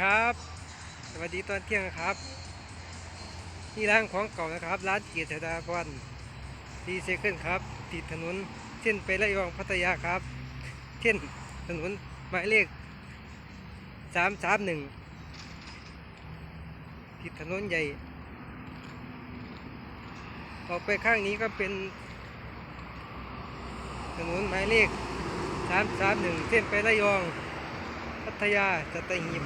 ครับ สวัสดีตอนเที่ยงครับนี่ร้านของเก่านะครับ ร้านเกียรติดาพรดีเซเคิลครับ ติดถนนเส้นไประยองพัทยาครับ เช่นถนนหมายเลขสามสามหนึ่งติดถนนใหญ่ ออกไปข้างนี้ก็เป็น ถนนหมายเลขสามสามหนึ่งเส้นไประยอง พัทยาสัตหีบ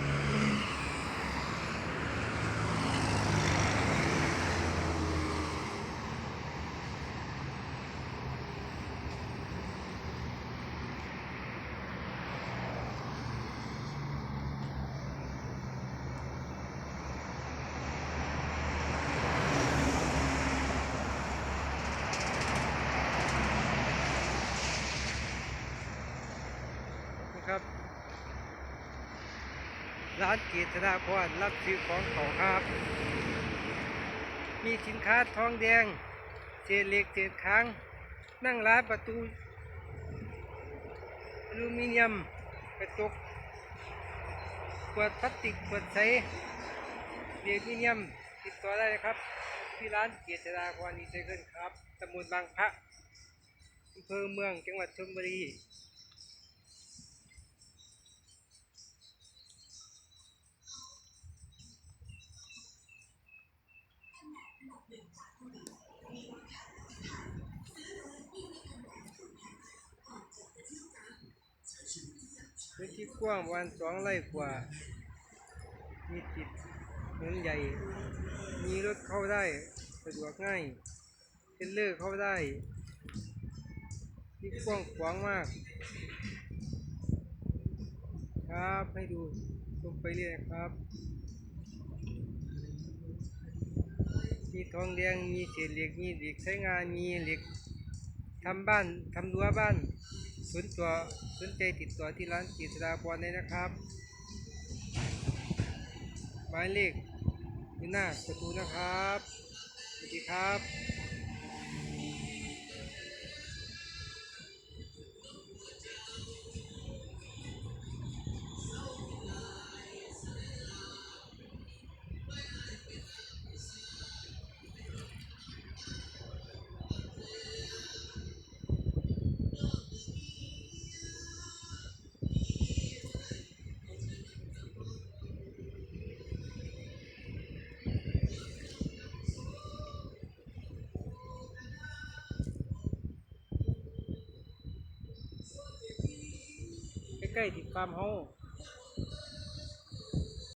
ครับ ร้านเกียรตินาพรรับซื้อของเขาครับ มีสินค้าทองแดงเศษเหล็กเศษค้าง นั่งร้านประตูอลูมิเนียมกระจกขวดพลาสติกขวดใสอลูมิเนียมติดต่อได้นะครับ ที่ร้านเกียรตินาพรดีไซเคิลครับตำบลบางพระอำเภอเมืองจังหวัดชลบุรี พื้นที่กว้างประมาณสองไร่กว่า มีติดถนนใหญ่ มีรถเข้าได้สะดวกง่ายเทรลเลอร์เข้าได้ ที่กว้างขวางมาก ครับให้ดูลงไปเรื่อยครับ มีทองแดงมีเศษเหล็กมีเหล็กใช้งานมีเหล็กทำบ้านทำรั้วบ้านสนตัวสนใจติดต่อที่ร้านกฤษดาพรได้นะครับหมายเลขหน้าประตูนะครับสวัสดีครับ ล้ๆติดฟาร์มเฮา